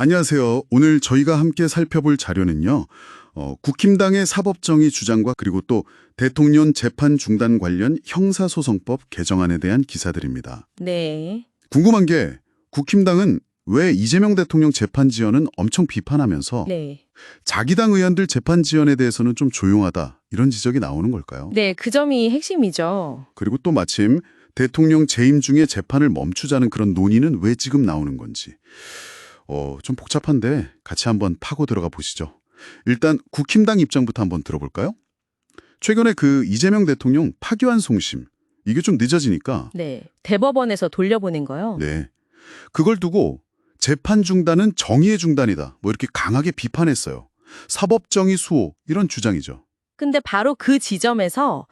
안녕하세요. 오늘 저희가 함께 살펴볼 자료는요. 어, 국힘당의 사법정의 주장과 그리고 또 대통령 재판 중단 관련 형사소송법 개정안에 대한 기사들입니다. 네. 궁금한 게 국힘당은 왜 이재명 대통령 재판 지연은 엄청 비판하면서 네. 자기 당 의원들 재판 지연에 대해서는 좀 조용하다 이런 지적이 나오는 걸까요? 네, 그 점이 핵심이죠. 그리고 또 마침 대통령 재임 중에 재판을 멈추자는 그런 논의는 왜 지금 나오는 건지. 어, 좀 복잡한데 같이 한번 파고 들어가 보시죠. 일단 국힘당 입장부터 한번 들어볼까요? 최근에 그 이재명 대통령 파기환 송심 이게 좀 늦어지니까 네. 대법원에서 돌려보낸 거요. 네. 그걸 두고 재판 중단은 정의의 중단이다. 뭐 이렇게 강하게 비판했어요. 사법정의 수호 이런 주장이죠. 근데 바로 그 지점에서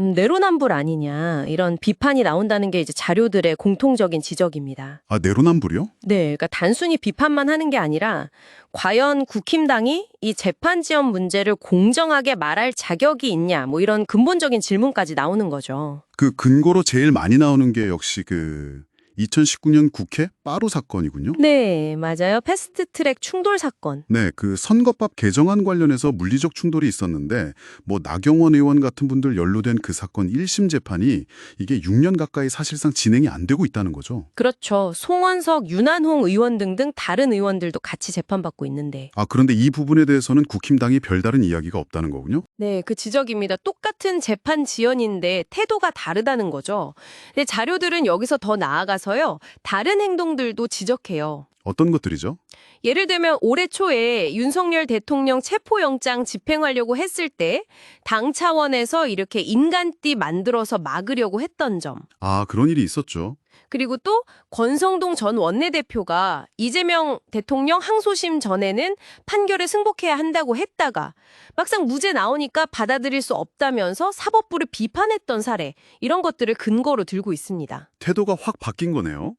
음, 내로남불 아니냐 이런 비판이 나온다는 게 이제 자료들의 공통적인 지적입니다. 아, 내로남불이요? 네, 그러니까 단순히 비판만 하는 게 아니라 과연 국힘당이 이 재판 지연 문제를 공정하게 말할 자격이 있냐 뭐 이런 근본적인 질문까지 나오는 거죠. 그 근거로 제일 많이 나오는 게 역시 그 2019년 국회 빠루 사건이군요. 네, 맞아요. 패스트트랙 충돌 사건. 네, 그 선거법 개정안 관련해서 물리적 충돌이 있었는데 뭐 나경원 의원 같은 분들 연루된 그 사건 1심 재판이 이게 6년 가까이 사실상 진행이 안 되고 있다는 거죠. 그렇죠. 송원석, 윤한홍 의원 등등 다른 의원들도 같이 재판받고 있는데. 아, 그런데 이 부분에 대해서는 국힘당이 별다른 이야기가 없다는 거군요. 네, 그 지적입니다. 똑같은 재판 지연인데 태도가 다르다는 거죠. 근데 자료들은 여기서 더 나아가서 요. 다른 행동들도 지적해요. 어떤 것들이죠? 예를 들면 올해 초에 윤석열 대통령 체포영장 집행하려고 했을 때 당 차원에서 이렇게 인간띠 만들어서 막으려고 했던 점. 아, 그런 일이 있었죠. 그리고 또 권성동 전 원내대표가 이재명 대통령 항소심 전에는 판결에 승복해야 한다고 했다가 막상 무죄 나오니까 받아들일 수 없다면서 사법부를 비판했던 사례 이런 것들을 근거로 들고 있습니다. 태도가 확 바뀐 거네요.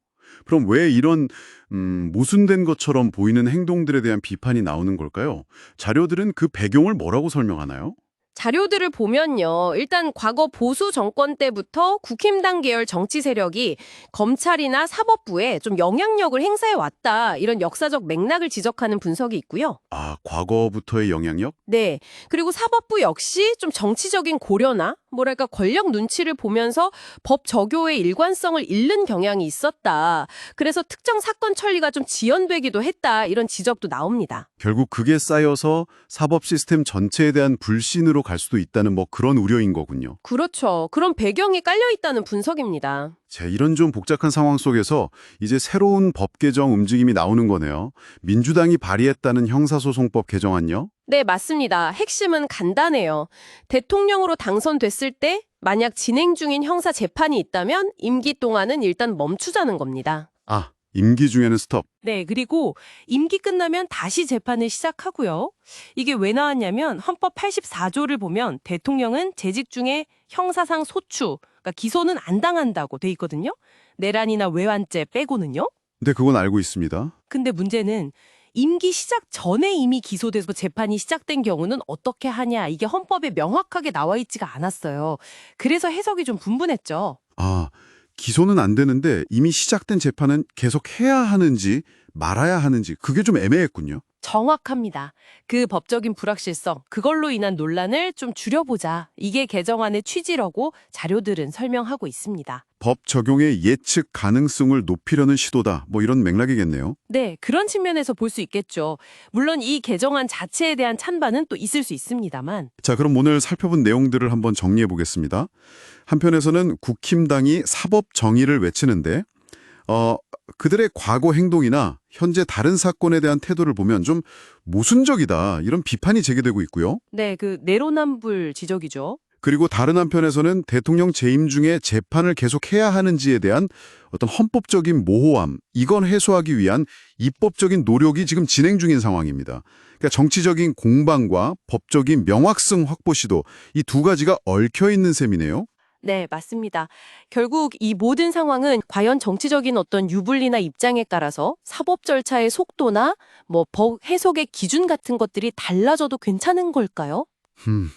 그럼 왜 이런 음, 모순된 것처럼 보이는 행동들에 대한 비판이 나오는 걸까요? 자료들은 그 배경을 뭐라고 설명하나요? 자료들을 보면요. 일단 과거 보수 정권 때부터 국힘당 계열 정치 세력이 검찰이나 사법부에 좀 영향력을 행사해 왔다. 이런 역사적 맥락을 지적하는 분석이 있고요. 아, 과거부터의 영향력? 네. 그리고 사법부 역시 좀 정치적인 고려나 뭐랄까 권력 눈치를 보면서 법 적용의 일관성을 잃는 경향이 있었다. 그래서 특정 사건 처리가 좀 지연되기도 했다. 이런 지적도 나옵니다. 결국 그게 쌓여서 사법 시스템 전체에 대한 불신으로 갈 수도 있다는 뭐 그런 우려인 거군요. 그렇죠. 그런 배경이 깔려 있다는 분석입니다. 자, 이런 좀 복잡한 상황 속에서 이제 새로운 법 개정 움직임이 나오는 거네요. 민주당이 발의했다는 형사소송법 개정안요? 네, 맞습니다. 핵심은 간단해요. 대통령으로 당선됐을 때 만약 진행 중인 형사 재판이 있다면 임기 동안은 일단 멈추자는 겁니다. 아, 임기 중에는 스톱. 네, 그리고 임기 끝나면 다시 재판을 시작하고요. 이게 왜 나왔냐면 헌법 84조를 보면 대통령은 재직 중에 형사상 소추, 그러니까 기소는 안 당한다고 돼 있거든요. 내란이나 외환죄 빼고는요. 네, 그건 알고 있습니다. 근데 문제는 임기 시작 전에 이미 기소돼서 재판이 시작된 경우는 어떻게 하냐 이게 헌법에 명확하게 나와 있지가 않았어요. 그래서 해석이 좀 분분했죠. 아, 기소는 안 되는데 이미 시작된 재판은 계속 해야 하는지 말아야 하는지 그게 좀 애매했군요. 정확합니다. 그 법적인 불확실성, 그걸로 인한 논란을 좀 줄여보자. 이게 개정안의 취지라고 자료들은 설명하고 있습니다. 법 적용의 예측 가능성을 높이려는 시도다. 뭐 이런 맥락이겠네요. 네, 그런 측면에서 볼 수 있겠죠. 물론 이 개정안 자체에 대한 찬반은 또 있을 수 있습니다만. 자, 그럼 오늘 살펴본 내용들을 한번 정리해 보겠습니다. 한편에서는 국힘당이 사법 정의를 외치는데 어, 그들의 과거 행동이나 현재 다른 사건에 대한 태도를 보면 좀 모순적이다. 이런 비판이 제기되고 있고요. 네, 그 내로남불 지적이죠. 그리고 다른 한편에서는 대통령 재임 중에 재판을 계속해야 하는지에 대한 어떤 헌법적인 모호함, 이건 해소하기 위한 입법적인 노력이 지금 진행 중인 상황입니다. 그러니까 정치적인 공방과 법적인 명확성 확보 시도 이 두 가지가 얽혀 있는 셈이네요. 네, 맞습니다. 결국 이 모든 상황은 과연 정치적인 어떤 유불리나 입장에 따라서 사법 절차의 속도나 뭐 법 해석의 기준 같은 것들이 달라져도 괜찮은 걸까요? 음,